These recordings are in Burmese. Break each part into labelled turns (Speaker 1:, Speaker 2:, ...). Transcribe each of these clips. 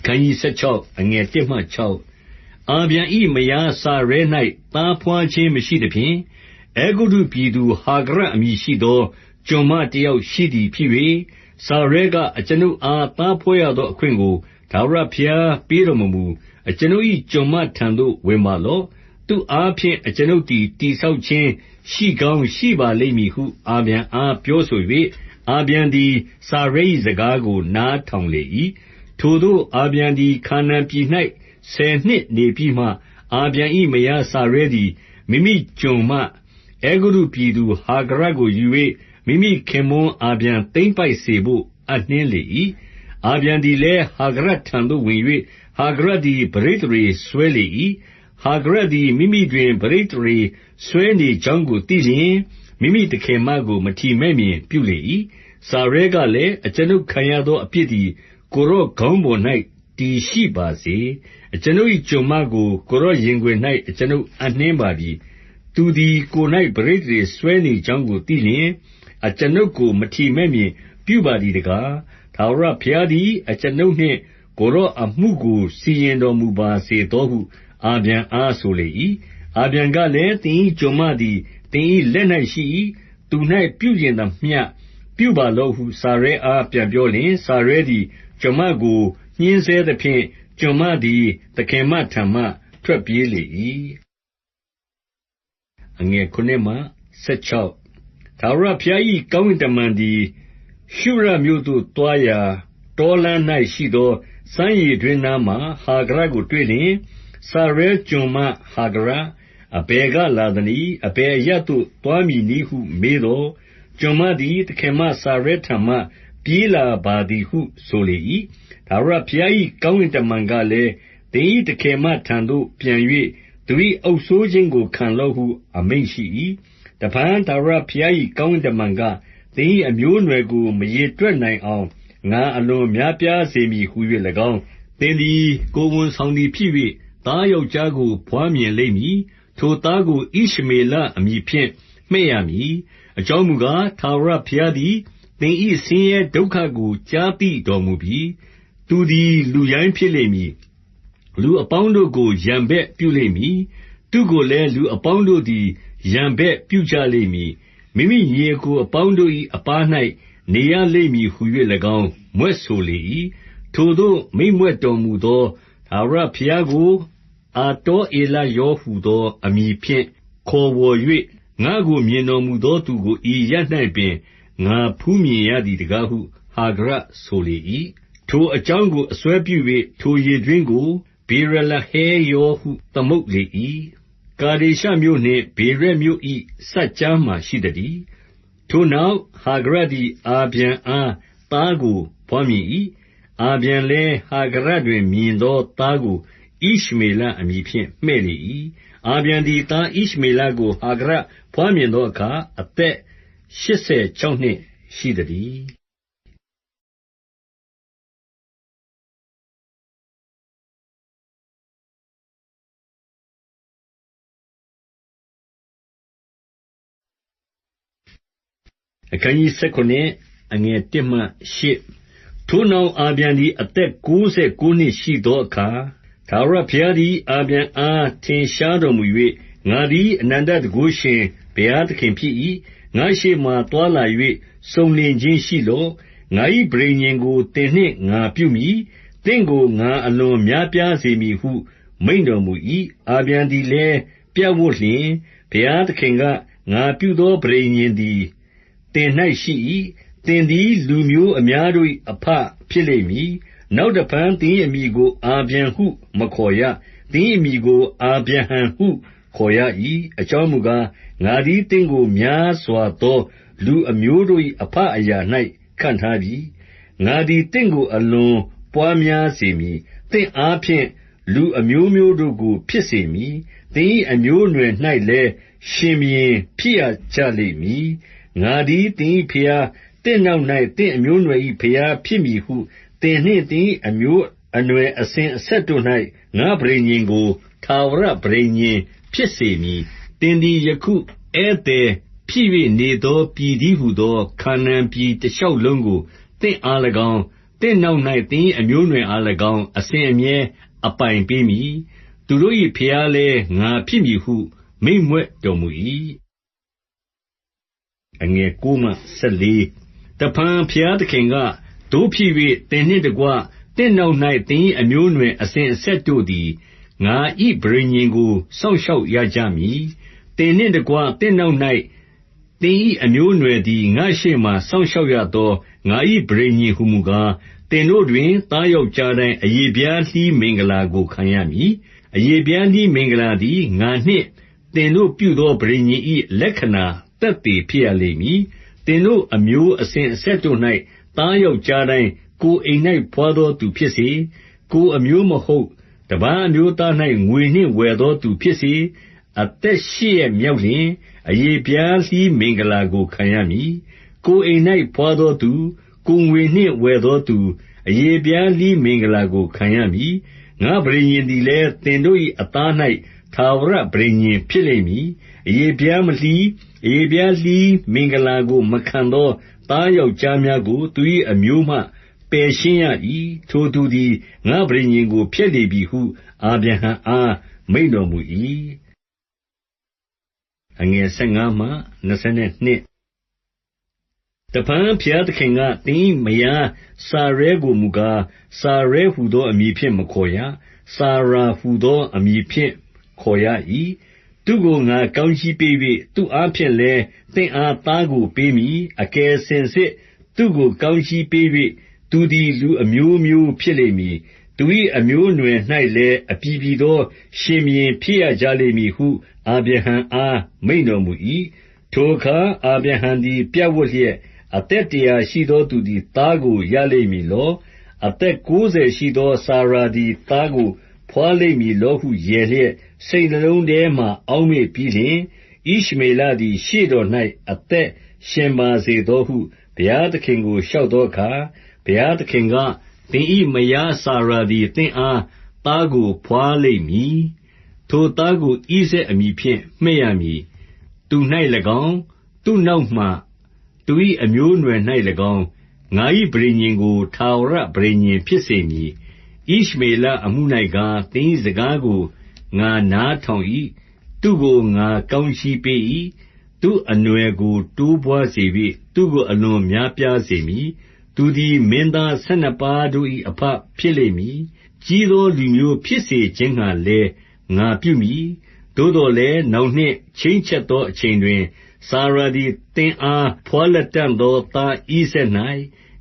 Speaker 1: အခနျး16 အငယ် 1 မှ 6 အာဗျံ၏မယားစာရဲ၌သားဘွားခြင်းမရှိသဖြင့်၊အဲဂုတ္တုပြည်သူဟာဂရအမည်ရှိသော ကျွန်မတယောက်ရှိသည် ဖြစ်၍၊စာရဲက အကျွန်ုပ်အား သားဘွဲ့ရသော အခွင့်ကို ထာဝရဘုရားပေးတော်မမူ။အကျွန်ုပ်၏ကျွန်မထံသို့ ဝင်ပါလော့။သူ့အားဖြင့် အကျွန်ုပ်သည် တည်ဆောက်ခြင်းရှိကောင်းရှိပါလိမ့်မည်ဟု အာဗြံအား ပြောဆို၍၊အာဗြံသည် စာရဲ၏စကားကို နားထောင်လေ၏။ ထိုသို့ အာဗြံသည် ခါနာန်ပြည်၌ဆယ်နှစ်နေပြီးမှ၊အာဗြံ၏မယားစာရဲသည် မိမိကျွန်မ အဲဂုတ္တုပြည်သူဟာဂရကိုယူ၍မိမိခင်ပွန်းအာဗြံသိမ်းပိုက်စေဘို့ အပ်နှင်းလေ၏။အာဗြံသည်လည်း ဟာဂရထံသို့ဝင်၍၊ဟာဂရသည် ပဋိသန္ဓေစွဲလေ၏။ဟာဂရသည် မိမိတွင် ပဋိသန္ဓေစွဲနေကြောင်းကိုသိလျှင်၊မိမိသခင်မကို မထီမဲ့မြင်ပြုလေ၏။စာရဲကလည်း၊အကျွန်ုပ်ခံရသော အပြစ်သည် ကိုယ်တော်ခေါင်းပေါ်၌တည်ရှိပါစေ။အကျွန်ုပ်၏ကျွန်မကို ကိုယ်တော်ရင်ခွင်၌အကျွန်ုပ်အပ်နှင်းပါပြီ။သူသည် ကိုယ်၌ပဋိသန္ဓေစွဲနေကြောင်းကို သိလျှင်၊အကျွန်ုပ်ကို မထီမဲ့မြင်ပြုပါသည်တကား။ထာဝရဘုရားသည် အကျွန်ုပ်နှင့် ကိုယ်တော်အမှုကို စီရင်တော်မူပါစေသောဟု အာဗြံအားဆိုလေ၏။အာဗြံကလည်း၊သင်၏ကျွန်မသည် သင်၏လက်၌ရှိ၏။သူ၌ပြုချင်သမျှ ပြုပါလော့ဟု စာရဲအား ပြန်ပြောလျှင်၊စာရဲသည် ကျွန်မကို ညှဉ်းဆဲသဖြင့်၊ကျွန်မသည် သခင်မထံမှ ထွက်ပြေးလေ၏။ထာဝရဘုရား၏ကောင်းကင်တမန်သည် ရှုရမြို့သို့သွားရာ တောလမ်း၌ရှိသော စမ်းရေတွင်းနားမှာ ဟာဂရကိုတွေ့လျှင်၊စာရဲကျွန်မဟာဂရ၊အဘယ်ကလာသနည်း။အဘယ်အရပ်သို့ သွားမည်နည်းဟု မေးသော်၊ကျွန်မသည် သခင်မစာရဲထံမှ ပြေးလာပါသည်ဟု ဆိုလေ၏။ထာဝရဘုရား၏ကောင်းကင်တမန်ကလည်း၊သင်၏သခင်မထံသို့ ပြန်၍သူ၏အုပ်စိုးခြင်းကို ခံလော့ဟု အမိန့်ရှိ၏။တဖန် ထာဝရဘုရား၏ကောင်းကင်တမန်က၊သင်၏အမျိုးအနွယ်ကို မရေတွက်နိုင်အောင် ငါအလွန် များပြားစေမည်ဟူ၍၎င်း၊သင်သည် ကိုယ်ဝန်ဆောင်သည်ဖြစ်၍သားယောက်ျားကို ဘွားမြင်လိမ့်မည်။ထိုသားကို ဣရှမေလအမည်ဖြင့် မှည့်ရမည်။အကြောင်းမူကား၊ထာဝရဘုရားသည် သင်၏ဆင်းရဲဒုက္ခကို ကြားသိတော်မူပြီ။သူသည် လူရိုင်းဖြစ်လိမ့်မည်။လူအပေါင်းတို့ကို ရန်ဘက်ပြုလိမ့်မည်။သူ့ကိုလည်း လူအပေါင်းတို့သည် ရန်ဘက်ပြုကြလိမ့်မည်။မိမိညီအစ်ကိုအပေါင်းတို့၏အပါး၌နေရလိမ့်မည်ဟူ၍၎င်း မြွက်ဆိုလေ၏။ထိုသို့ မိန့်မြွက်တော်မူသော ထာဝရဘုရားကို အာတောဧလရောဟူသော အမည်ဖြင့် ခေါ်ဝေါ်၍၊ငါ့ကို မြင်တော်မူသောသူကို ဤအရပ်၌ပင် ငါဖူးမြင်ရသည်တကားဟု ဟာဂရဆိုလေ၏။ထိုအကြောင်းကို အစွဲပြု၍ထိုရေတွင်းကို ဗေရလဟဲရောဟု သမုတ်လေ၏။ကာဒေရှမြို့နှင့် ဗေရက်မြို့၏စပ်ကြားမှာရှိသတည်း။ထိုနောက်ဟာဂရသည် အာဗြံအားသားကို ဘွားမြင်၏။အာဗြံလည်းဟာဂရတွင် မြင်သောသားကို ဣရှမေလအမည်ဖြင့် မှည့်လေ၏။အာဗြံသည် သားဣရှမေလကို ဟာဂရဘွားမြင်သောအခါ အသက် ရှစ်ဆယ်ခြောက်နှစ်ရှိသတည်း။အခနျး19အငယ်1မှ8ထိုနောက်အာဗြံသည် အသက်ကိုးဆယ်ကိုးနှစ်ရှိသောအခါ၊ထာဝရဘုရားသည် အာဗြံအား ထင်ရှားတော်မူ၍၊ငါသည် အနန္တတန်ခိုးရှင်ဘုရားသခင်ဖြစ်၏။ ငါ့ရှေ့မှာသွားလာ၍စုံလင်ခြင်းရှိလော့။ငါ၏ပဋိညာဉ်ကို သင်နှင့်ငါပြုမည်။သင့်ကို ငါအလွန်များပြားစေမည်ဟု မိန့်တော်မူ၏။အာဗြံသည်လည်း ပြပ်ဝပ်လျှင်၊ဘုရားသခင်က၊ငါပြုသော ပဋိညာဉ်သည် သင်၌ရှိ၏။သင်သည် လူမျိုးအများတို့၏အဘဖြစ်လိမ့်မည်။နောက်တဖန် သင်၏အမည်ကို အာဗြံဟု မခေါ်ရ။သင်၏အမည်ကို အာဗြဟံဟု ခေါ်ရ၏။အကြောင်းမူကား၊ငါသည် သင့်ကို များစွာသော လူအမျိုးတို့၏အဘအရာ၌ခန့်ထားပြီ။ငါသည် သင့်ကို အလွန်ပွားများစေမည်။သင့်အားဖြင့် လူအမျိုးမျိုးတို့ကို ဖြစ်စေမည်။သင်၏အမျိုးအနွယ်၌လည်း ရှင်ဘုရင်ဖြစ်ရကြလိမ့်မည်။ငါသည် သင်၏ဘုရား၊သင့်နောက်၌သင့်အမျိုးအနွယ်၏ဘုရားဖြစ်မည်ဟု သင်နှင့်သင်၏အမျိုးအနွယ် အစဉ်အဆက်တို့၌ငါ့ပဋိညာဉ်ကို ထာဝရပဋိညာဉ် ဖြစ်စေမည်။သင်သည် ယခု ဧည့်သည်ဖြစ်၍နေသောပြည်တည်းဟူသော ခါနာန်ပြည်တရှောက်လုံးကို သင့်အား၎င်း၊သင့်နောက်၌သင်၏အမျိုးအနွယ်အား၎င်း၊အစဉ်အမြဲ အပိုင်ပေးမည်။သူတို့၏ဘုရားလည်း ငါဖြစ်မည်ဟု မိန့်မြွက်တော်မူ၏။9တဖန် ဘုရားသခင်က၊သို့ဖြစ်၍၊သင်နှင့်တကွ သင့်နောက်၌သင်၏အမျိုးအနွယ် အစဉ်အဆက်တို့သည် ငါ၏ပဋိညာဉ်ကို စောင့်ရှောက်ရကြမည်။10သင်နှင့်တကွ သင့်နောက်၌သင်၏အမျိုးအနွယ်သည် ငါ့ရှေ့မှာ စောင့်ရှောက်ရသော ငါ၏ပဋိညာဉ်ဟူမူကား၊11သင်တို့တွင် သားယောက်ျားတိုင်း အရေဖျားလှီးမင်္ဂလာကို ခံရမည်။အရေဖျားလှီးမင်္ဂလာသည် ငါနှင့်သင်တို့ပြုသော ပဋိညာဉ်၏လက္ခဏာသက်သေဖြစ်ရလိမ့်မည်။12သင်တို့အမျိုးအစဉ်အဆက်တို့၌သားယောက်ျားတိုင်း ကိုယ်အိမ်၌ဘွားသောသူဖြစ်စေ၊ကိုယ်အမျိုးမဟုတ် တပါးအမျိုးသား၌ငွေနှင့်ဝယ်သောသူဖြစ်စေ၊အသက်ရှစ်ရက်မြောက်လျှင် အရေဖျားလှီးမင်္ဂလာကို ခံရမည်။13ကိုယ်အိမ်၌ဘွားသောသူ၊ကိုယ်ငွေနှင့်ဝယ်သောသူ၊အရေဖျားလှီးမင်္ဂလာကို ခံရမည်။ငါ့ပဋိညာဉ်သည်လည်း သင်တို့၏အသား၌ထာဝရပဋိညာဉ်ဖြစ်လိမ့်မည်။14အရေဖျားမလှီး၊အရေဖျားလှီးမင်္ဂလာကို မခံသော သားယောက်ျားများကို သူ၏အမျိုးမှ ပယ်ရှင်းရ၏။ထိုသူသည် ငါ့ပဋိညာဉ်ကို ဖျက်လေပြီဟု အာဗြဟံအား မိန့်တော်မူ၏။15တဖန်ဘုရားသခင်က၊သင်၏မယားစာရဲကိုမူကား၊စာရဲဟူသော အမည်ဖြင့် မခေါ်ရ။စာရာဟူသော အမည်ဖြင့် ခေါ်ရ၏။သူ့ကို ငါကောင်းကြီးပေး၍သူ့အားဖြင့်လည်း သင့်အား သားကိုပေးမည်။16အကယ်စင်စစ် သူ့ကို ကောင်းကြီးပေး၍ သူသည် လူအမျိုးမျိုးဖြစ်လိမ့်မည်။သူ၏အမျိုးအနွယ်၌လည်း အပြည်ပြည်သော ရှင်ဘုရင်ဖြစ်ရကြလိမ့်မည်ဟု အာဗြဟံအား မိန့်တော်မူ၏။17ထိုအခါ အာဗြဟံသည် ပြပ်ဝပ်လျက်၊အသက်တရာရှိသောသူသည် သားကို ရလိမ့်မည်လော။အသက်ကိုးဆယ်ရှိသော စာရာသည် သားကို ဘွားလိမ့်မည်လောဟု ရယ်လျက် စိတ်နှလုံးထဲမှာ အောက်မေ့ပြီးလျှင်၊ဣရှမေလသည် ရှေ့တော်၌အသက်ရှင်ပါစေသောဟု ဘုရားသခင်ကို လျှောက်သောအခါ၊18 ဘုရားသခင်က၊သင်၏မယားစာရာသည် သင့်အား သားကိုဘွားလိမ့်မည်။ထိုသားကို ဣဇာက်အမည်ဖြင့် မှည့်ရမည်။သူ၌၎င်း၊သူ့နောက်မှာ သူ၏အမျိုးအနွယ်၌၎င်း၊ငါ၏ပဋိညာဉ်ကို ထာဝရပဋိညာဉ်ဖြစ်စေမည်။19ဣရှမေလအမှု၌ကား၊သင်၏စကားကို ငါနားထောင်၏။သူ့ကို ငါကောင်းကြီးပေး၏။သူ့အနွယ်ကို တိုးပွားစေ၍သူ့ကို အလွန်များပြားစေမည်။ သူသည် မင်းသားဆယ်နှစ်ပါးတို့၏အဘဖြစ်လိမ့်မည်။ကြီးသောလူမျိုးဖြစ်စေခြင်းငှါလည်း ငါပြုမည်။20သို့သော်လည်း နောင်နှစ်ချိန်းချက်သောအချိန်တွင်၊စာရာသည် သင်အားဘွားလတံ့သော သားဣဇာက်၌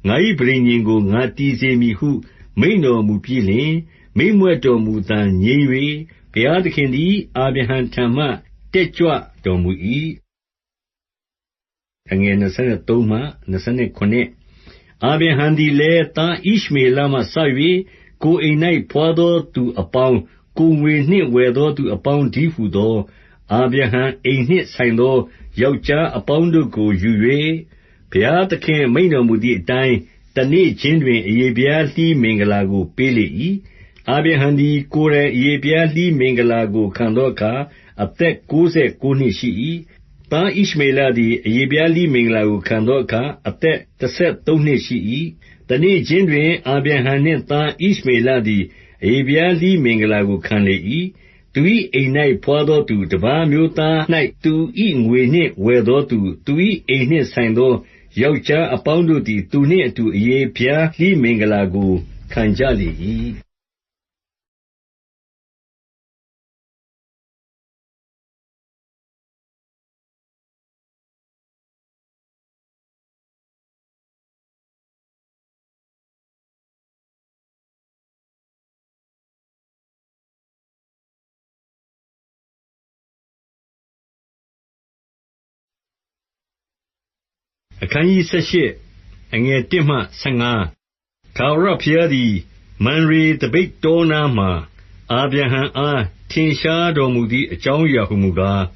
Speaker 1: ငါ၏ပဋိညာဉ်ကို ငါတည်စေမည်ဟု မိန့်တော်မူပြီးလျှင်၊21မိန့်မြွက်တော်မူသံငြိမ်း၍ဘုရားသခင်သည် အာဗြဟံထံမှ တက်ကြွတော်မူ၏။22 အာဗြဟံသည်လည်း သားဣရှမေလမှစ၍ကိုယ်အိမ်၌ဘွားသောသူအပေါင်း၊ကိုယ်ငွေနှင့်ဝယ်သော သူအပေါင်းတည်းဟူသော အာဗြဟံအိမ်နှင့်ဆိုင်သော ယောက်ျားအပေါင်းတို့ကို ယူ၍၊ဘုရားသခင်မိန့်တော်မူသည်အတိုင်း တနေ့ခြင်းတွင် အရေဖျားလှီးမင်္ဂလာကို ပေးလေ၏။23အာဗြဟံသည် ကိုယ်တိုင်အရေဖျားလှီးမင်္ဂလာကို ခံသောအခါ အသက်ကိုးဆယ်ကိုးနှစ်ရှိ၏။ သားဣရှမေလသည် အရေဖျားလှီးမင်္ဂလာကို ခံသောအခါ အသက်တဆယ်သုံးနှစ်ရှိ၏။24တနေ့ခြင်းတွင် အာဗြဟံနှင့်သား ဣရှမေလသည် အရေဖျားလှီးမင်္ဂလာကို ခံလေ၏။သူ၏အိမ်၌ဘွားသောသူ၊တပါးအမျိုးသား၌သူ၏ငွေနှင့်ဝယ်သောသူ၊သူ၏အိမ်နှင့်ဆိုင်သော ယောက်ျားအပေါင်းတို့သည် သူနှင့်အတူ အရေဖျားလှီးမင်္ဂလာကို ခံကြလေ၏။ အခနျး18အခနျး၁။ထာဝရဘုရားသည် မံရေသပိတ်တောနားမှာ အာဗြဟံအား ထင်ရှားတော်မူသည် အကြောင်းအရာဟူမူကား၊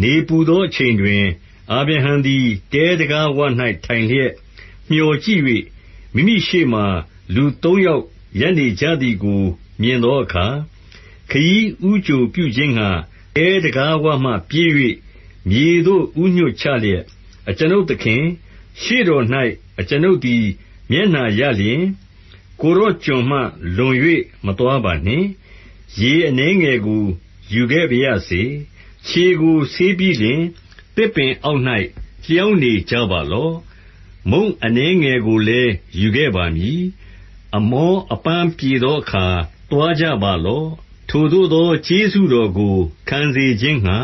Speaker 1: 2နေပူသောအချိန်တွင် အာဗြဟံသည် တဲတံခါးဝ၌ထိုင်လျက်မြော်ကြည့်၍၊မိမိရှေ့မှာ လူသုံးယောက်ရပ်နေကြသည်ကို မြင်သောအခါ၊3ခရီးဦးကြိုပြုခြင်းငှါ တဲတံခါးဝမှ ပြေး၍မြေသို့ ဦးညွှတ်ချလျက်၊ အကျွန်ုပ်သခင်၊ရှေ့တော်၌အကျွန်ုပ်သည် မျက်နှာရလျှင်၊ကိုယ်တော်ကျွန်မှ လွန်၍မသွားပါနှင့်။ရေအနည်းငယ်ကို ယူခဲ့ပါရစေ။ခြေကိုဆေးပြီးလျှင် သစ်ပင်အောက်၌လျောင်းနေကြပါလော့။မုန့်အနည်းငယ်ကိုလည်း ယူခဲ့ပါမည်။အမောအပန်းပြေသောအခါ သွားကြပါလော့။ထိုသို့သော ကျေးဇူးတော်ကို ခံစေခြင်းငှါ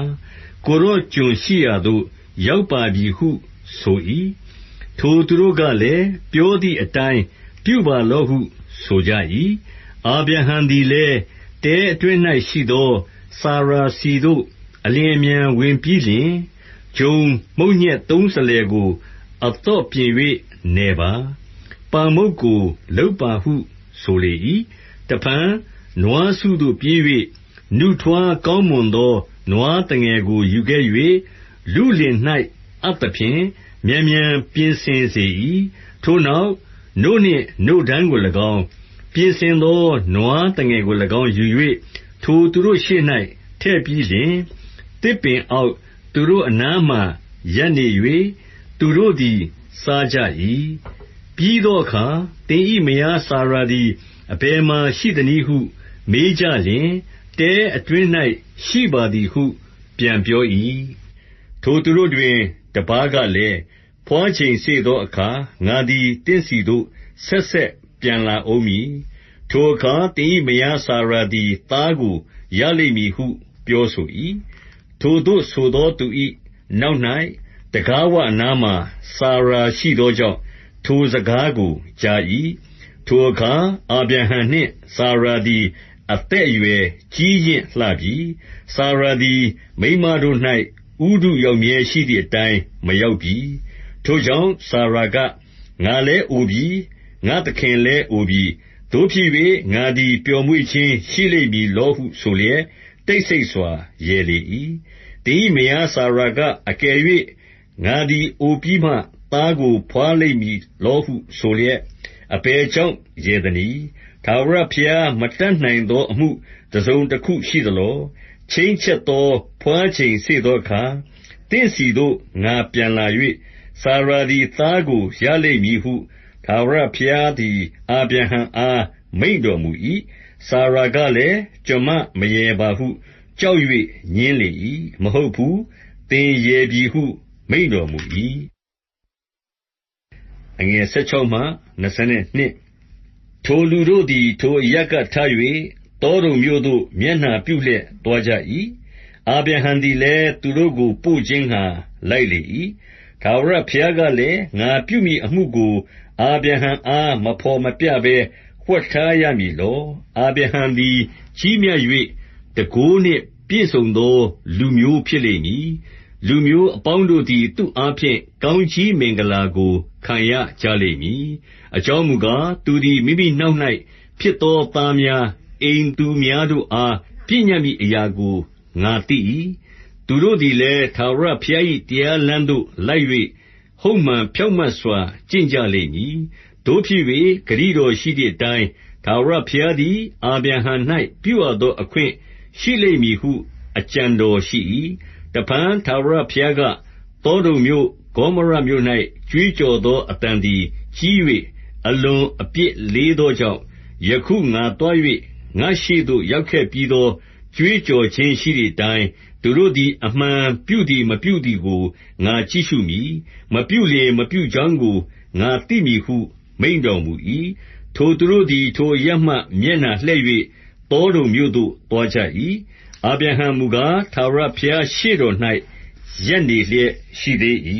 Speaker 1: ကိုယ်တော်ကျွန်ရှိရာသို့ ရောက်ပါပြီဟုဆို၏။ထိုသူတို့ကလည်း၊ပြောသည်အတိုင်း ပြုပါလော့ဟု ဆိုကြ၏။အာဗြဟံသည်လည်း၊တဲအတွင်း၌ရှိသော စာရာဆီသို့ အလျင်အမြန်ဝင်ပြီးလျှင်၊ဂျုံမုန့်ညက်သုံးစလယ်ကို အသော့ပြင်၍နယ်ပါ။ပါမုတ်ကို လုပ်ပါဟု ဆိုလေ၏။တဖန် နွားစုသို့ပြေး၍နုထွားကောင်းမွန်သော နွားသငယ်ကို ယူခဲ့၍ လုလင်၌အပ်သဖြင့် မြန်မြန်ပြင်ဆင်စေ၏။ထိုနောက်၊နို့နှင့်နို့ဓမ်းကို၎င်း၊ပြင်ဆင်သော နွားသငယ်ကို၎င်းယူ၍ထိုသူတို့ရှေ့၌ထည့်ပြီးလျှင်၊သစ်ပင်အောက် သူတို့အနားမှာ ရပ်နေ၍သူတို့သည် စားကြ၏။ပြီးသောအခါ သင်၏မယားစာရာသည် အဘယ်မှာရှိသနည်းဟု မေးကြလျှင်၊တဲအတွင်း၌ရှိပါသည်ဟု ပြန်ပြော၏။ ထိုသူတို့တွင် တပါးကလည်း၊ဘွားချိန်စေ့သောအခါ ငါသည် သင့်ဆီသို့ ဆက်ဆက်ပြန်လာဦးမည်။ထိုအခါ သင်၏မယားစာရာသည် သားကိုရလိမ့်မည်ဟု ပြောဆို၏။ထိုသို့ဆိုသောသူ၏နောက်၌တံခါးဝနားမှာ စာရာရှိသောကြောင့် ထိုစကားကိုကြား၏။ထိုအခါ အာဗြဟံနှင့်စာရာသည် အသက်အရွယ် ကြီးရင့်လှပြီ။စာရာသည် မိန်းမတို့၌ ဥတုယောက်ျဲရှိသည်အတိုင်း မရောက်ပြီ။ထိုကြောင့်စာရာက၊ငါလည်းအိုပြီ။ငါ့သခင်လည်း အိုပြီ။သို့ဖြစ်၍ငါသည် ပျော်မွေ့ခြင်းရှိလိမ့်မည်လောဟု ဆိုလျက် တိတ်ဆိတ်စွာ ရယ်လေ၏။သင်၏မယားစာရာက၊အကယ်၍ငါသည် အိုပြီးမှ သားကို ဘွားလိမ့်မည်လောဟုဆိုလျက် အဘယ်ကြောင့် ရယ်သနည်း။ထာဝရဘုရား မတတ်နိုင်သောအမှု တစုံတခုရှိသလော။ချိန်းချက်သော ဘွားချိန်စေ့သောအခါ သင့်ဆီသို့ ငါပြန်လာ၍၊စာရာသည် သားကိုရလိမ့်မည်ဟု ထာဝရဘုရားသည် အာဗြဟံအား မိန့်တော်မူ၏။စာရာကလည်း၊ကျွန်မမရယ်ပါဟု ကြောက်၍ငြင်းလေ၏။မဟုတ်ဘူး။သင်ရယ်ပြီဟု မိန့်တော်မူ၏။ထိုလူတို့သည် ထိုအရပ်ကထ၍သောဒုံမြို့သို့ မျက်နှာပြုလျက်သွားကြ၏။ အာဗြဟံသည်လည်း သူတို့ကို ပို့ခြင်းငှါ လိုက်လေ၏။ထာဝရဘုရားကလည်း၊ငါပြုမည်အမှုကို အာဗြဟံအား မဘော်မပြဘဲ ဝှက်ထားရမည်လော။အာဗြဟံသည် ကြီးမြတ်၍တန်ခိုးနှင့်ပြည့်စုံသော လူမျိုးဖြစ်လိမ့်မည်။လူမျိုးအပေါင်းတို့သည် သူ့အားဖြင့် ကောင်းကြီးမင်္ဂလာကို ခံရကြလိမ့်မည်။အကြောင်းမူကား၊သူသည် မိမိနောက်၌ဖြစ်သောသားများ၊အိမ်သူများတို့အား ပညတ်မည်အရာကို ငါသိ၏။သူတို့သည်လည်း ထာဝရဘုရား၏တရားလမ်းသို့ လိုက်၍ဟုတ်မှန်ဖြောင့်မတ်စွာ ကျင့်ကြလိမ့်မည်။သို့ဖြစ်၍ဂတိတော်ရှိသည်အတိုင်း ထာဝရဘုရားသည် အာဗြဟံ၌ပြုအပ်သောအခွင့်ရှိလိမ့်မည်ဟု အကြံတော်ရှိ၏။တဖန် ထာဝရဘုရားက၊သောဒုံမြို့၊ဂေါမောရမြို့၌ကြွေးကြော်သောအသံသည် ကြီး၍အလွန်အပြစ်လေးသောကြောင့်၊ယခု ငါသွား၍ငါ့ရှေ့သို့ ရောက်ခဲ့ပြီးသော ကြွေးကြော်ခြင်းရှိသည်အတိုင်း သူတို့သည် အမှန်ပြုသည်မပြုသည်ကို ငါကြည့်ရှုမည်။မပြုလျှင်မပြုကြောင်းကို ငါသိမည်ဟု မိန့်တော်မူ၏။ထိုသူတို့သည် ထိုအရပ်မှ မျက်နှာလှည့်၍သောဒုံမြို့သို့ သွားကြ၏။အာဗြဟံမူကား၊ထာဝရဘုရားရှေ့တော်၌ရပ်နေလျက်ရှိသေး၏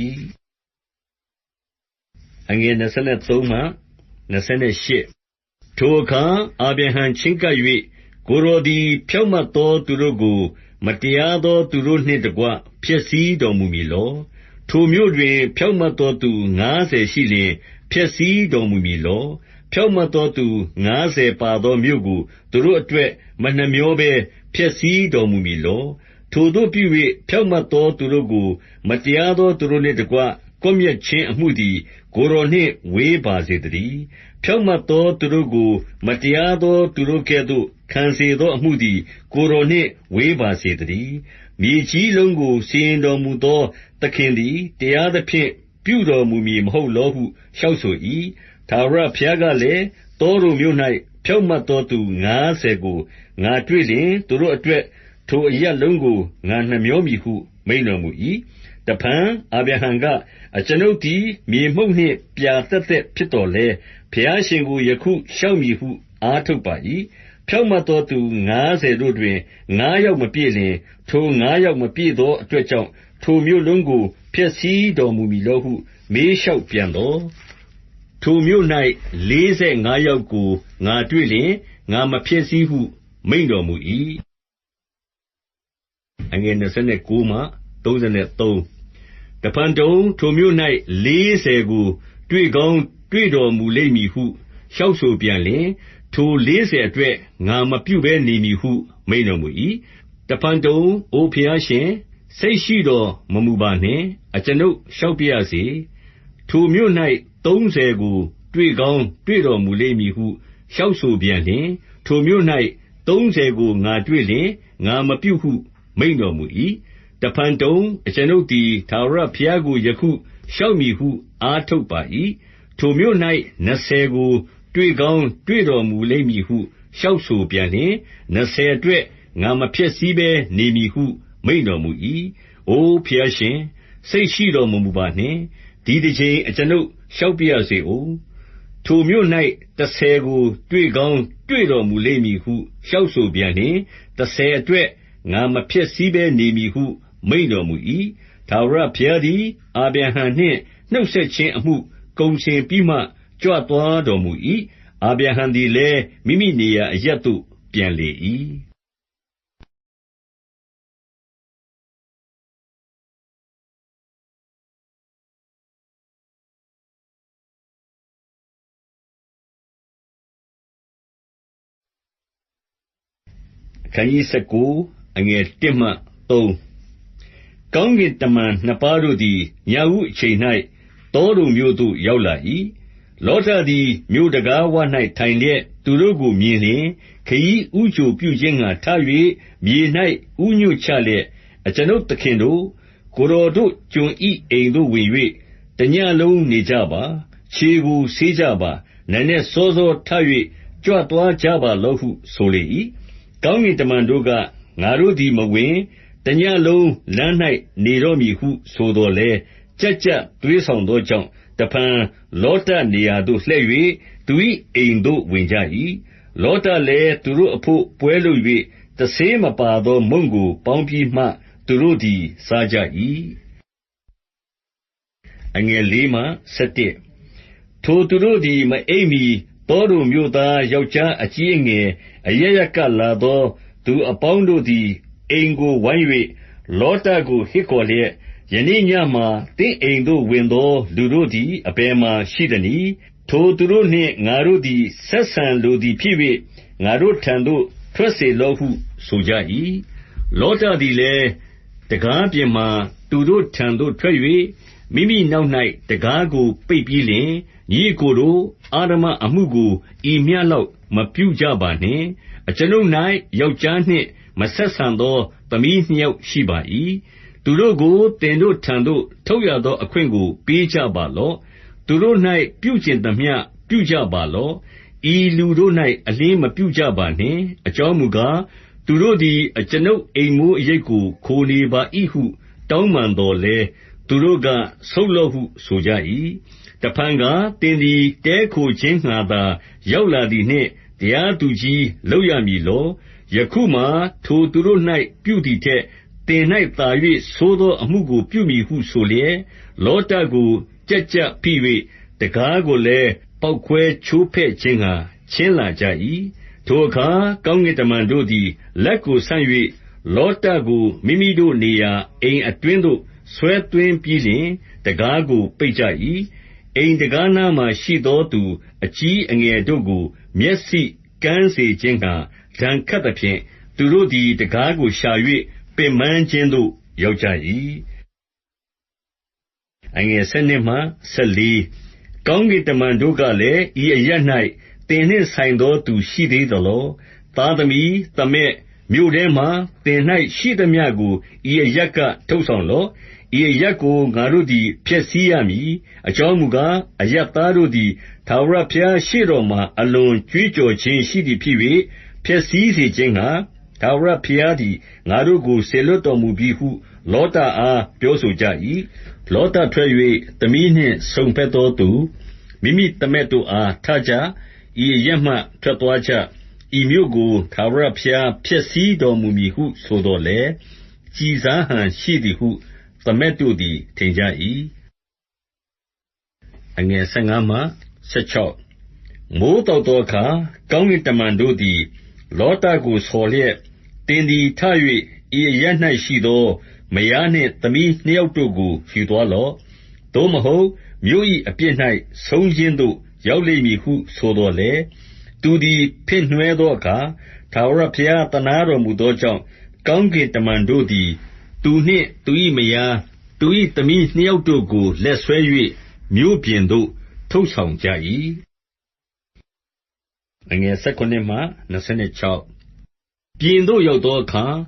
Speaker 1: ။ထိုအခါ အာဗြဟံချဉ်းကပ်၍၊ ကိုယ်တော်သည် ဖြောင့်မတ်သောသူတို့ကို မတရားသောသူတို့နှင့်တကွ ဖျက်ဆီးတော်မူမည်လော။ထိုမြို့တွင် ဖြောင့်မတ်သောသူငါးဆယ်ရှိလျှင် ဖျက်ဆီးတော်မူမည်လော။ဖြောင့်မတ်သောသူငါးဆယ်ပါသောမြို့ကို သူတို့အတွက် မနှမြောဘဲ ဖျက်ဆီးတော်မူမည်လော။ထိုသို့ပြု၍ဖြောင့်မတ်သောသူတို့ကို မတရားသောသူတို့နှင့်တကွ ကွပ်မျက်ခြင်းအမှုသည် ကိုယ်တော်နှင့် ဝေးပါစေသတည်း။ဖြောင့်မတ်သောသူတို့ကို မတရားသောသူတို့ကဲ့သို့ ခံစေသောအမှုသည် ကိုယ်တော်နှင့် ဝေးပါစေသတည်း။မြေကြီးလုံးကို စီရင်တော်မူသော သခင်သည် တရားသဖြင့် ပြုတော်မူမည်မဟုတ်လောဟု လျှောက်ဆို၏။ထာဝရဘုရားကလည်း၊တောတို့မြို့၌ဖြောင့်မတ်သောသူ ငါးဆယ်ကို ငါတွေ့လျှင်၊သူတို့အတွက် ထိုအရပ်လုံးကို ငါနှမြောမည်ဟု မိန့်တော်မူ၏။တဖန်အာဗြဟံက၊အကျွန်ုပ်သည် မြေမှုန့်နှင့် ပြာသက်သက်ဖြစ်သော်လည်း၊ဘုရားရှင်ကို ယခုလျှောက်မည်ဟု အားထုတ်ပါ၏။ ဖြောင့်မတ်သောသူငါးဆယ်တို့တွင် ငါးယောက်မပြည့်လျှင်၊ထိုငါးယောက်မပြည့်သောအတွက်ကြောင့် ထိုမြို့လုံးကို ဖျက်ဆီးတော်မူမည်လောဟု မေးလျှောက်ပြန်သော်၊ထိုမြို့၌လေးဆယ်ငါးယောက်ကို ငါတွေ့လျှင် ငါမဖျက်ဆီးဟု မိန့်တော်မူ၏။တဖန်တုံ၊ထိုမြို့၌လေးဆယ်ကို တွေ့ကောင်းတွေ့တော်မူလိမ့်မည်ဟု လျှောက်ဆိုပြန်လျှင်၊ ထိုလေးဆယ်အတွက် ငါမပြုဘဲနေမည်ဟု မိန့်တော်မူ၏။တဖန်တုံ၊အိုဘုရားရှင်၊စိတ်ရှိတော်မမူပါနှင့်။အကျွန်ုပ်လျှောက်ပါရစေ။ထိုမြို့၌သုံးဆယ်ကို တွေ့ကောင်းတွေ့တော်မူလိမ့်မည်ဟု လျှောက်ဆိုပြန်လျှင်၊ထိုမြို့၌သုံးဆယ်ကို ငါတွေ့လျှင် ငါမပြုဟု မိန့်တော်မူ၏။တဖန်တုံ၊အကျွန်ုပ်သည် ထာဝရဘုရားကို ယခုလျှောက်မည်ဟု အားထုတ်ပါ၏။ထိုမြို့၌နှစ်ဆယ်ကို တွေ့ကောင်းတွေ့တော်မူလိမ့်မည်ဟု လျှောက်ဆိုပြန်လျှင်၊နှစ်ဆယ်အတွက် ငါမဖျက်ဆီးဘဲ နေမည်ဟု မိန့်တော်မူ၏။အိုဘုရားရှင်၊စိတ်ရှိတော်မမူပါနှင့်။ဒီတကြိမ် အကျွန်ုပ်လျှောက်ပါရစေဦး။ထိုမြို့၌တဆယ်ကို တွေ့ကောင်းတွေ့တော်မူလိမ့်မည်ဟု လျှောက်ဆိုပြန်လျှင်၊တဆယ်အတွက် ငါမဖျက်ဆီးဘဲ နေမည်ဟု မိန့်တော်မူ၏။ထာဝရဘုရားသည် အာဗြဟံနှင့် နှုတ်ဆက်ခြင်းအမှု ကုန်စင်ပြီးမှ ကြွသွားတော်မူ၏။အာဗြဟံသည်လည်း မိမိနေရာအရပ်သို့ ပြန်လေ၏။ကောင်းကင်တမန်နှစ်ပါးတို့သည် ညဦးအချိန်၌သောဒုံမြို့သို့ ရောက်လာ၏။ လောတသည် မြို့တံခါးဝ၌ထိုင်လျက် သူတို့ကိုမြင်လျှင်၊ခရီးဦးကြိုပြုခြင်းငှါ ထ၍မြေ၌ဦးညွှတ်ချလျက်၊အကျွန်ုပ်သခင်တို့၊ကိုယ်တော်တို့ကျွန်၏အိမ်သို့ဝင်၍တညဉ့်လုံးနေကြပါ။ခြေကိုဆေးကြပါ။နံနက်စောစောထ၍ကြွသွားကြပါလော့ဟု ဆိုလေ၏။ကောင်းကင်တမန်တို့က၊ငါတို့သည်မဝင်၊တညဉ့်လုံးလမ်း၌နေတော့မည်ဟု ဆိုသော်လည်း၊ကျပ်ကျပ်သွေးဆောင်သောကြောင့်၊ တဖန်လောတနေရာသို့လှည့်၍သူ၏အိမ်သို့ ဝင်ကြ၏။လောတလည်း သူတို့အဘို့ ပွဲလုပ်၍တဆေးမပါသော မုန့်ကို ပေါင်းပြီးမှ သူတို့သည် စားကြ၏။ထိုသူတို့သည် မအိပ်မှီ သောဒုံမြို့သား ယောက်ျားအကြီးအငယ် အရပ်ရပ်ကလာသော သူအပေါင်းတို့သည် အိမ်ကိုဝိုင်း၍လောတကို ဟစ်ခေါ်လျက်၊ ယနေ့ညမှာ သင့်အိမ်သို့ဝင်သော လူတို့သည် အဘယ်မှာရှိသနည်း။ထိုသူတို့နှင့် ငါတို့သည် ဆက်ဆံလိုသည်ဖြစ်၍ငါတို့ထံသို့ ထွက်စေလော့ဟု ဆိုကြ၏။လောတသည်လည်း တံခါးပြင်မှာ သူတို့ထံသို့ ထွက်၍မိမိနောက်၌တံခါးကို ပိတ်ပြီးလျှင်၊ညီအစ်ကိုတို့၊အဓမ္မအမှုကို ဤမျှလောက် မပြုကြပါနှင့်။အကျွန်ုပ်၌ယောက်ျားနှင့် မဆက်ဆံသော သမီးနှစ်ယောက်ရှိပါ၏။ သူတို့ကို သင်တို့ထံသို့ ထုတ်ရသောအခွင့်ကို ပေးကြပါလော့။သူတို့၌ပြုချင်သမျှ ပြုကြပါလော့။ဤလူတို့၌အလျှင်းမပြုကြပါနှင့်။အကြောင်းမူကား၊သူတို့သည် အကျွန်ုပ်အိမ်မိုးအရိပ်ကို ခိုနေပါ၏ဟု တောင်းပန်သော်လည်း၊သူတို့က ဆုတ်လော့ဟု ဆိုကြ၏။တဖန်ကား၊သင်သည် တည်းခိုခြင်းငှါသာ ရောက်လာသည်နှင့် တရားသူကြီးလုပ်ရမည်လော။ယခုမှာ ထိုသူတို့၌ပြုသည်ထက် သင်၌သာ၍ဆိုးသောအမှုကို ပြုမည်ဟုဆိုလျက်၊လောတကို ကျပ်ကျပ်ဖိ၍တံခါးကိုလည်း ပေါက်ခွဲချိုးဖဲ့ခြင်းငှါ ချဉ်းလာကြ၏။ထိုအခါ ကောင်းကင်တမန်တို့သည် လက်ကိုဆန့်၍လောတကို မိမိတို့နေရာ အိမ်အတွင်းသို့ ဆွဲသွင်းပြီးလျှင် တံခါးကို ပိတ်ကြ၏။အိမ်တံခါးနားမှာရှိသောသူ အကြီးအငယ်တို့ကို မျက်စိကန်းစေခြင်းငှါ ဒဏ်ခတ်သဖြင့်၊သူတို့သည် တံခါးကိုရှာ၍ ပင်ပန်းခြင်းသို့ ရောက်ကြ၏။ကောင်းကင်တမန်တို့ကလည်း၊ဤအရပ်၌သင်နှင့်ဆိုင်သောသူရှိသေးသလော။သားသမီး၊သားမက်၊မြို့ထဲမှာ သင်၌ရှိသမျှကို ဤအရပ်က ထုတ်ဆောင်လော့ ဤအရပ်ကို ငါတို့သည် ဖျက်ဆီးရမည်။အကြောင်းမူကား၊အရပ်သားတို့သည် ထာဝရဘုရားရှေ့တော်မှာ အလွန်ကြွေးကြော်ခြင်းရှိသည်ဖြစ်၍၊ဖျက်ဆီးစေခြင်းငှါ ထာဝရဘုရားသည် ငါတို့ကို စေလွှတ်တော်မူပြီဟု လောတအား ပြောဆိုကြ၏။လောတထွက်၍သမီးနှင့်စုံဘက်သောသူ၊မိမိသမက်တို့အား၊ထကြ။ဤအရပ်မှ ထွက်သွားကြ။ဤမြို့ကို ထာဝရဘုရား ဖျက်ဆီးတော်မူမည်ဟု ဆိုသော်လည်း၊ကျီစားဟန်ရှိသည်ဟု သမက်တို့သည် ထင်ကြ၏။မိုဃ်းပေါက်သောအခါ ကောင်းကင်တမန်တို့သည် လောတကို ဆော်လျက်၊ သင်သည်ထ၍ဤအရပ်၌ရှိသော မယားနှင့်သမီးနှစ်ယောက်တို့ကို ယူသွားလော့။သို့မဟုတ် မြို့၏အပြစ်၌ဆုံးခြင်းသို့ ရောက်လိမ့်မည်ဟု ဆိုသော်လည်း၊သူသည် ဖင့်နွှဲသောအခါ၊ထာဝရဘုရား သနားတော်မူသောကြောင့်၊ကောင်းကင်တမန်တို့သည် သူနှင့်သူ၏မယား၊သူ၏သမီးနှစ်ယောက်တို့ကို လက်ဆွဲ၍မြို့ပြင်သို့ ထုတ်ဆောင်ကြ၏။ ပြင်သို့ရောက်သောအခါ၊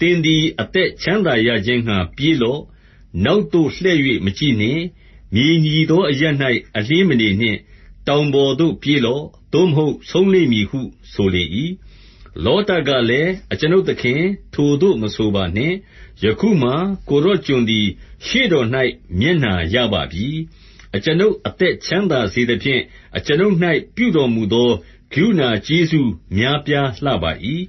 Speaker 1: သင်သည် အသက်ချမ်းသာရခြင်းငှါ ပြေးလော့။နောက်သို့လှည့်၍မကြည့်နှင့်။မြေညီသောအရပ်၌အလျှင်းမနေနှင့်။တောင်ပေါ်သို့ ပြေးလော့။သို့မဟုတ် ဆုံးလိမ့်မည်ဟု ဆိုလေ၏။လောတကလည်း၊အကျွန်ုပ်သခင်၊ထိုသို့မဆိုပါနှင့်။ယခုမှာ ကိုယ်တော်ကျွန်သည် ရှေ့တော်၌မျက်နှာရပါပြီ။အကျွန်ုပ်အသက်ချမ်းသာစေသဖြင့် အကျွန်ုပ်၌ပြုတော်မူသော ကရုဏာကျေးဇူးများပြားလှပါ၏။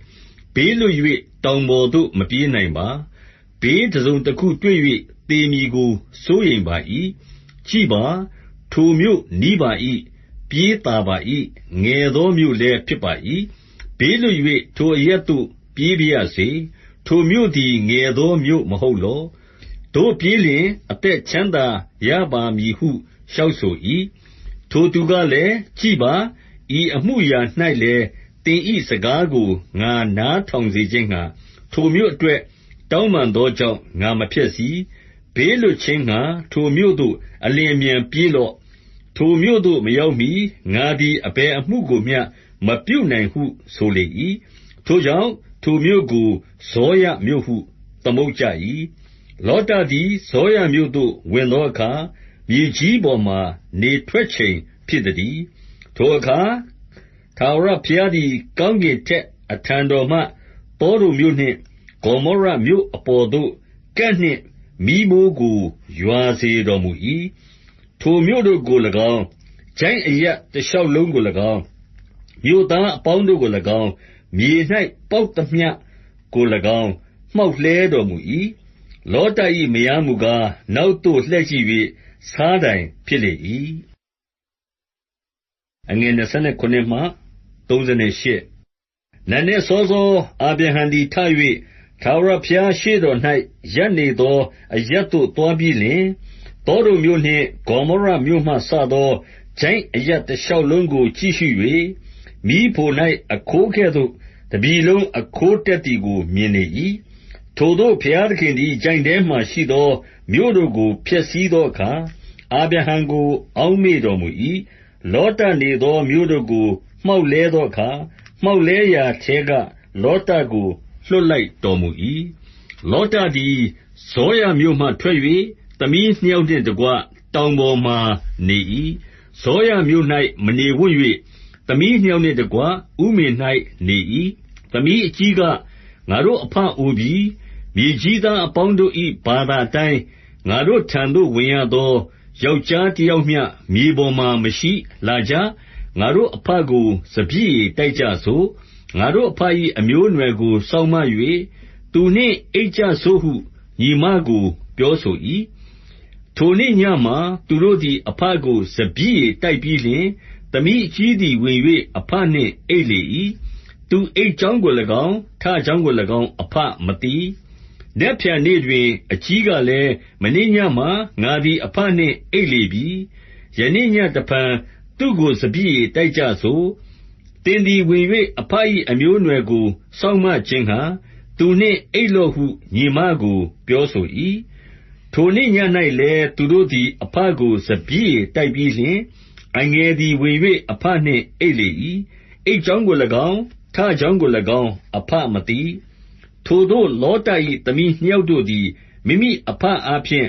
Speaker 1: ဘေးလွတ်၍တောင်ပေါ်သို့ မပြေးနိုင်ပါ။ဘေးတစုံတခုတွေ့၍သေမည်ကို စိုးရိမ်ပါ၏။ကြည့်ပါ။ထိုမြို့နီးပါ၏။ပြေးသာပါ၏။ငယ်သောမြို့လည်း ဖြစ်ပါ၏။ဘေးလွတ်၍ထိုအရပ်သို့ ပြေးပါရစေ။ထိုမြို့သည် ငယ်သောမြို့မဟုတ်လော။သို့ပြေးလျှင် အသက်ချမ်းသာရပါမည်ဟု လျှောက်ဆို၏။ထိုသူကလည်း၊ကြည့်ပါ။ဤအမှုအရာ၌လည်း သင်၏စကားကို ငါနားထောင်စေခြင်းငှါ ထိုမြို့အတွက် တောင်းပန်သောကြောင့် ငါမဖျက်ဆီး။ဘေးလွတ်ခြင်းငှါ ထိုမြို့သို့ အလျင်အမြန်ပြေးလော့။ထိုမြို့သို့ မရောက်မှီ ငါသည် အဘယ်အမှုကိုမျှ မပြုနိုင်ဟု ဆိုလေ၏။ထိုကြောင့် ထိုမြို့ကို ဇောရမြို့ဟု သမုတ်ကြ၏။လောတသည် ဇောရမြို့သို့ ဝင်သောအခါ မြေကြီးပေါ်မှာ နေထွက်ချိန်ဖြစ်သတည်း။ထိုအခါ ထာဝရဘုရားသည် ကောင်းကင်ထက်အထံတော်မှ သောဒုံမြို့နှင့် ဂေါမောရမြို့အပေါ်သို့ ကန့်နှင့်မီးမိုးကို ရွာစေတော်မူ၏။ထိုမြို့တို့ကို၎င်း၊ချိုင့်အရပ်တရှောက်လုံးကို၎င်း၊မြို့သားအပေါင်းတို့ကို၎င်း၊မြေ၌ပေါက်သမျှကို၎င်း မှောက်လှဲတော်မူ၏။လောတ၏မယားမူကား၊နောက်သို့လှည့်ကြည့်၍ဆားတိုင်ဖြစ်လေ၏။ နံနက်စောစော အာဗြဟံသည်ထ၍ထာဝရဘုရားရှေ့တော်၌ရပ်နေသော အရပ်သို့သွားပြီးလျှင်၊သောဒုံမြို့နှင့် ဂေါမောရမြို့မှစသော ချိုင့်အရပ်တရှောက်လုံးကို ကြည့်ရှု၍၊မီးဖို၌အခိုးကဲ့သို့ တပြည်လုံး အခိုးတက်သည်ကို မြင်လေ၏။ထိုသို့ ဘုရားသခင်သည် ချိုင့်ထဲမှာရှိသော မြို့တို့ကို ဖျက်ဆီးသောအခါ အာဗြဟံကို အောက်မေ့တော်မူ၏။လောတနေသော မြို့တို့ကို မှောက်လှဲသောအခါ၊မှောက်လှဲရာထဲက လောတကို လွှတ်လိုက်တော်မူ၏။လောတသည် ဇောရမြို့မှထွက်၍သမီးနှစ်ယောက်နှင့်တကွ တောင်ပေါ်မှာနေ၏။ဇောရမြို့၌မနေဝံ့၍သမီးနှစ်ယောက်နှင့်တကွ ဥမင်၌နေ၏။သမီးအကြီးက၊ငါတို့အဘအိုပြီ။မြေကြီးသားအပေါင်းတို့၏ဘာသာအတိုင်း ငါတို့ထံသို့ ဝင်ရသော ယောက်ျားတယောက်မျှ မြေပေါ်မှာမရှိ။လာကြ။ ငါတို့အဘကို စပျစ်ရည်တိုက်ကြစို့။ငါတို့အဘ၏အမျိုးအနွယ်ကို စောင့်မ၍သူနှင့်အိပ်ကြစို့ဟု ညီမကို ပြောဆို၏။ထိုနေ့ညမှာ သူတို့သည် အဘကို စပျစ်ရည်တိုက်ပြီးလျှင်၊သမီးအကြီးသည်ဝင်၍အဘနှင့်အိပ်လေ၏။သူအိပ်ကြောင်းကို၎င်း၊ထကြောင်းကို၎င်း အဘမသိ။နက်ဖြန်နေ့တွင် အကြီးကလည်း၊မနေ့ညမှာ ငါသည် အဘနှင့် အိပ်လေပြီ။ယနေ့ညဉ့်တဖန် သူ့ကိုစပျစ်ရည်တိုက်ကြစို့။သင်သည်ဝင်၍အဘ၏အမျိုးအနွယ်ကို စောင့်မခြင်းငှါ သူနှင့်အိပ်လော့ဟု ညီမကို ပြောဆို၏။ထိုနေ့ညဉ့်၌လည်း သူတို့သည် အဘကို စပျစ်ရည်တိုက်ပြီးလျှင်၊အငယ်သည်ဝင်၍အဘနှင့် အိပ်လေ၏။အိပ်ကြောင်းကို၎င်း၊ထကြောင်းကို၎င်း အဘမသိ။ထိုသို့လောတ၏သမီးနှစ်ယောက်တို့သည် မိမိအဘအားဖြင့်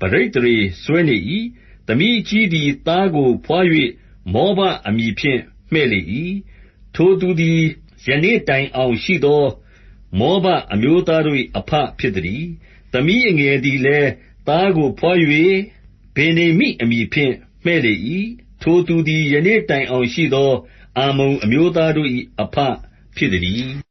Speaker 1: ပဋိသန္ဓေစွဲနေ၏။သမီးအကြီးသည် သားကိုဘွား၍ မောဘအမည်ဖြင့် မှည့်လေ၏။ထိုသူသည် ယနေ့တိုင်အောင်ရှိသော မောဘအမျိုးသားတို့၏အဘဖြစ်သတည်း။သမီးအငယ်သည်လည်း သားကိုဘွား၍ဗင်္ယာမိအမည်ဖြင့် မှည့်လေ၏။ထိုသူသည် ယနေ့တိုင်အောင်ရှိသော အမ္မုန်အမျိုးသားတို့၏အဘဖြစ်သတည်း။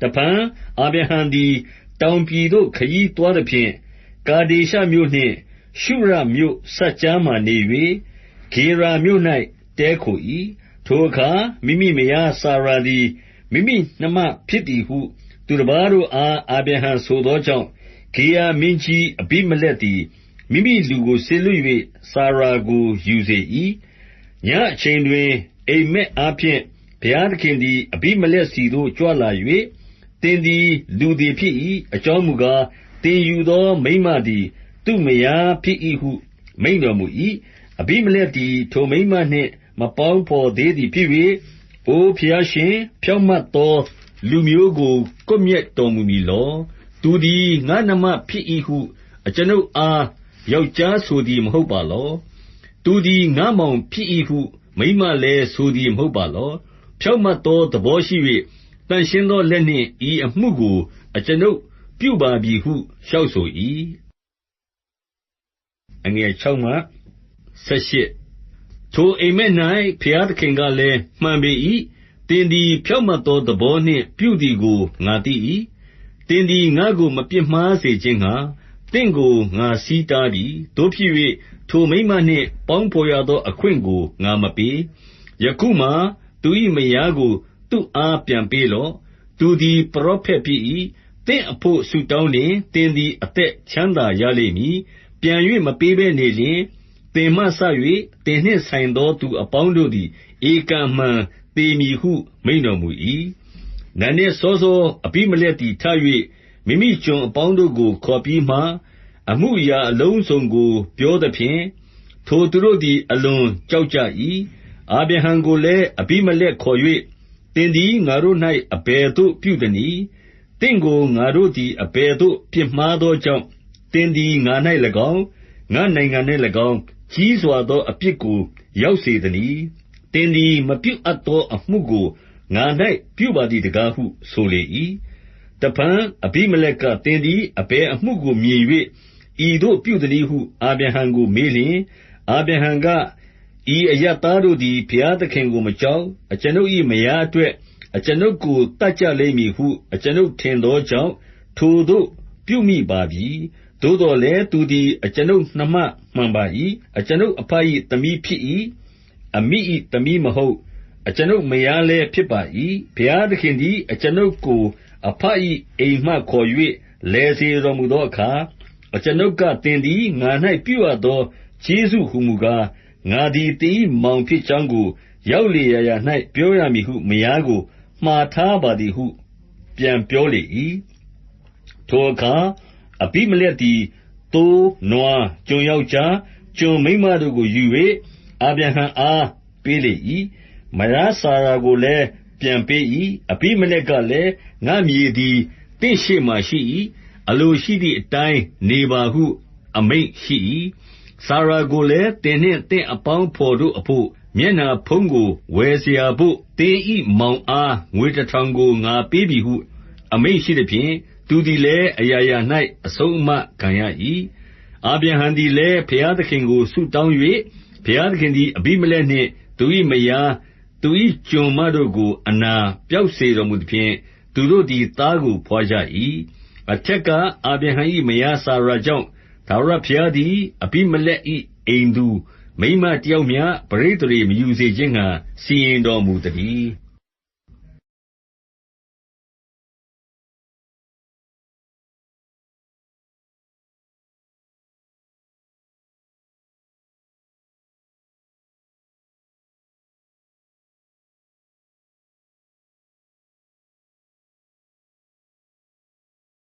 Speaker 1: တဖန်အာဗြဟံသည် တောင်ပြည်သို့ ခရီးသွားသဖြင့်၊ကာဒေရှမြို့နှင့် ရှုရမြို့စပ်ကြားမှာနေ၍၊ဂေရာမြို့၌တည်းခို၏။ထိုအခါ မိမိမယားစာရာသည် မိမိနှမဖြစ်သည်ဟု သူတပါးတို့အား အာဗြဟံဆိုသောကြောင့်၊ဂေရာမင်းကြီး အဘိမလက်သည် မိမိလူကို စေလွှတ်၍စာရာကို ယူစေ၏။ညဉ့်အချိန်တွင် အိပ်မက်အားဖြင့် ဘုရားသခင်သည် အဘိမလက်ဆီသို့ ကြွလာ၍၊သင်သည် လူသေဖြစ်၏။အကြောင်းမူကား၊သင်ယူသော မိန်းမသည် သူ့မယားဖြစ်၏ဟု မိန့်တော်မူ၏။အဘိမလက်သည် ထိုမိန်းမနှင့် မပေါင်းဘော်သေးသည်ဖြစ်၍၊အိုဘုရားရှင်၊ဖြောင့်မတ်သော လူမျိုးကို ကွပ်မျက်တော်မူမည်လော။သူသည် ငါ့နှမဖြစ်၏ဟု အကျွန်ုပ်အား ယောက်ျားဆိုသည် မဟုတ်ပါလော။သူသည် ငါ့မောင်ဖြစ်၏ဟု မိန်းမလည်း ဆိုသည်မဟုတ်ပါလော။ဖြောင့်မတ်သော သဘောရှိ၍သန့်ရှင်းသောလက်နှင့် ဤအမှုကို အကျွန်ုပ်ပြုပါပြီဟု လျှောက်ဆို၏။ထိုအိပ်မက်၌ဘုရားသခင်ကလည်း၊မှန်ပေ၏။သင်သည် ဖြောင့်မတ်သော သဘောနှင့်ပြုသည်ကို ငါသိ၏။သင်သည် ငါ့ကို မပြစ်မှားစေခြင်းငှါ သင့်ကို ငါဆီးတားပြီ။သို့ဖြစ်၍ ထိုမိန်းမနှင့် ပေါင်းဘော်ရသော အခွင့်ကို ငါမပေး။ယခုမှာ သူ၏မယားကို သူ့အားပြန်ပေးလော့။သူသည် ပရောဖက်ဖြစ်၏။သင့်အဘို့ ဆုတောင်းလျှင် သင်သည် အသက်ချမ်းသာရလိမ့်မည်။ပြန်၍မပေးဘဲနေလျှင် သင်မှစ၍သင်နှင့်ဆိုင်သော သူအပေါင်းတို့သည် ဧကန်အမှန်သေမည်ဟု မိန့်တော်မူ၏။နံနက်စောစော အဘိမလက်သည် ထ၍မိမိကျွန်အပေါင်းတို့ကို ခေါ်ပြီးမှ၊ အမှုအရာအလုံးစုံကို ပြောသဖြင့်၊ထိုသူတို့သည် အလွန်ကြောက်ကြ၏။အာဗြဟံကိုလည်း အဘိမလက်ခေါ်၍၊သင်သည် ငါတို့၌အဘယ်သို့ပြုသနည်း။သင့်ကို ငါတို့သည် အဘယ်သို့ ပြစ်မှားသောကြောင့် သင်သည် ငါ၌၎င်း၊ငါ့နိုင်ငံ၌၎င်း ကြီးစွာသော အပြစ်ကို ရောက်စေသနည်း။သင်သည် မပြုအပ်သောအမှုကို ငါ၌ပြုပါသည်တကားဟု ဆိုလေ၏။တဖန် အဘိမလက်က၊သင်သည် အဘယ်အမှုကို မြင်၍ ဤသို့ပြုသနည်းဟု အာဗြဟံကို မေးလျှင်၊အာဗြဟံက၊ဤအရပ်သားတို့သည် ဘုရားသခင်ကို မကြောက်၊အကျွန်ုပ်၏မယားအတွက် အကျွန်ုပ်ကို သတ်ကြလိမ့်မည်ဟု အကျွန်ုပ်ထင်သောကြောင့် ထိုသို့ပြုမိပါပြီ။သို့သော်လည်း သူသည် အကျွန်ုပ်နှမမှန်ပါ၏။အကျွန်ုပ်အဘ၏သမီးဖြစ်၏။အမိ၏သမီးမဟုတ်။အကျွန်ုပ်မယားလည်းဖြစ်ပါ၏။ဘုရားသခင်သည် အကျွန်ုပ်ကို အဘ၏အိမ်မှခေါ်၍လည်စေတော်မူသောအခါ၊ အကျွန်ုပ်က၊သင်သည် ငါ၌ပြုရသော ကျေးဇူးဟူမူကား၊ငါသည် သင်၏မောင်ဖြစ်ကြောင်းကို ရောက်လေရာရာ၌ပြောရမည်ဟု မယားကို မှာထားပါသည်ဟု ပြန်ပြောလေ၏။ထိုအခါ အဘိမလက်သည် သိုး၊နွား၊ကျွန်ယောက်ျား၊ကျွန်မိန်းမတို့ကိုယူ၍အာဗြဟံအား ပေးလေ၏။မယားစာရာကိုလည်း ပြန်ပေး၏။အဘိမလက်ကလည်း၊ငါ့မြေသည် သင့်ရှေ့မှာရှိ၏။ အလိုရှိသည်အတိုင်း နေပါဟု အမိန့်ရှိ၏။စာရာကိုလည်း၊သင်နှင့်သင့်အပေါင်းအဘော်တို့အဘို့ မျက်နှာဖုံးကို ဝယ်စရာဘို့ သင်၏မောင်အား ငွေတထောင်ကို ငါပေးပြီဟု အမိန့်ရှိသဖြင့်၊သူသည်လည်း အရာရာ၌အဆုံးအမခံရ၏။အာဗြဟံသည်လည်း ဘုရားသခင်ကို ဆုတောင်း၍၊ဘုရားသခင်သည် အဘိမလက်နှင့် သူ၏မယား၊သူ၏ကျွန်မတို့ကို အနာပျောက်စေတော်မူသဖြင့်၊သူတို့သည် သားကိုဘွားကြ၏။ အထက်ကအာဗြဟံ၏မယားစာရာကြောင့် ထာဝရဘုရားသည် အဘိမလက်၏အိမ်သူ မိန်းမတယောက်မျှ ပဋိသန္ဓေမယူစေခြင်းငှါ စီရင်တော်မူသတည်း